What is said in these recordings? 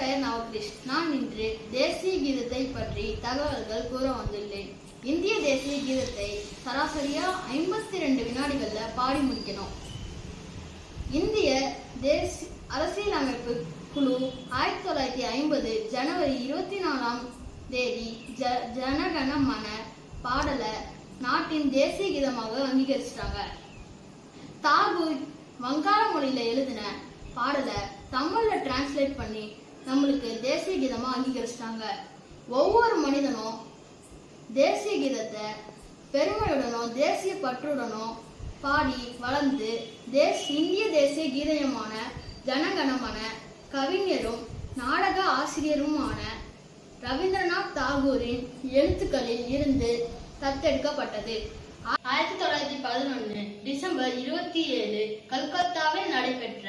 பெயர் நவகிரிஷ் நான் இன்று தேசிய கீதத்தை பற்றி தகவல்கள் கூற வந்துள்ளேன். இந்திய தேசிய கீதத்தை சராசரியா ஐம்பத்தி ரெண்டு வினாடிகள்ல பாடி முடிக்கணும். இந்திய தேசிய அரசியலமைப்பு குழு ஆயிரத்தி தொள்ளாயிரத்தி ஐம்பது ஜனவரி இருபத்தி நாலாம் தேதி ஜ ஜனகணமன பாடலை நாட்டின் தேசிய கீதமாக அங்கீகரிச்சிட்டாங்க. தாகூர் வங்காள மொழியில எழுதின பாடலை தமிழில் டிரான்ஸ்லேட் பண்ணி நம்மளுக்கு தேசிய கீதமாக அங்கீகரிச்சிட்டாங்க. ஒவ்வொரு மனிதனும் தேசிய கீதத்தை பெருமையுடனும் தேசிய பற்றுடனும் பாடி வளர்ந்து தேஸ் இந்திய தேசிய கீதயமான ஜனகணமன கவிஞரும் நாடக ஆசிரியருமான ரவீந்திரநாத் தாகூரின் எழுத்துக்களில் இருந்து தத்தெடுக்கப்பட்டது. ஆயிரத்தி தொள்ளாயிரத்தி பதினொன்று டிசம்பர் இருபத்தி ஏழு கல்கத்தாவில் நடைபெற்ற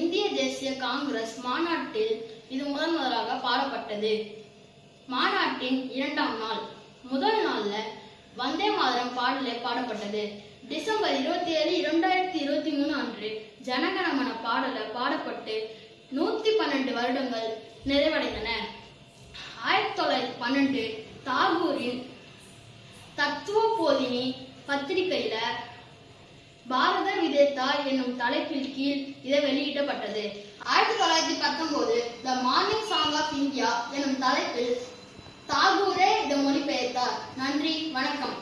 இந்திய தேசிய காங்கிரஸ் மாநாட்டில் இது முதன் முதலாக பாடப்பட்டது. மாநாட்டின் இரண்டாம் நாள் முதல் நாள்ல வந்தே மாதரம் பாடலே பாடப்பட்டது. டிசம்பர் இருபத்தி ஏழு இரண்டாயிரத்தி இருபத்தி மூணு அன்று ஜனகணமன பாடல பாடப்பட்டு நூத்தி பன்னெண்டு வருடங்கள் நிறைவடைந்தன. ஆயிரத்தி தொள்ளாயிரத்தி பன்னெண்டு தாகூரின் தத்துவ போதினி பத்திரிகையில தாய் விதேதா என்னும் தலைப்பில் கீழ் இது வெளியிடப்பட்டது. ஆயிரத்தி தொள்ளாயிரத்தி பத்தொன்பது the morning song of India எனும் தலைப்பில் தாகூரே இதை மொழிபெயர்த்தார். நன்றி வணக்கம்.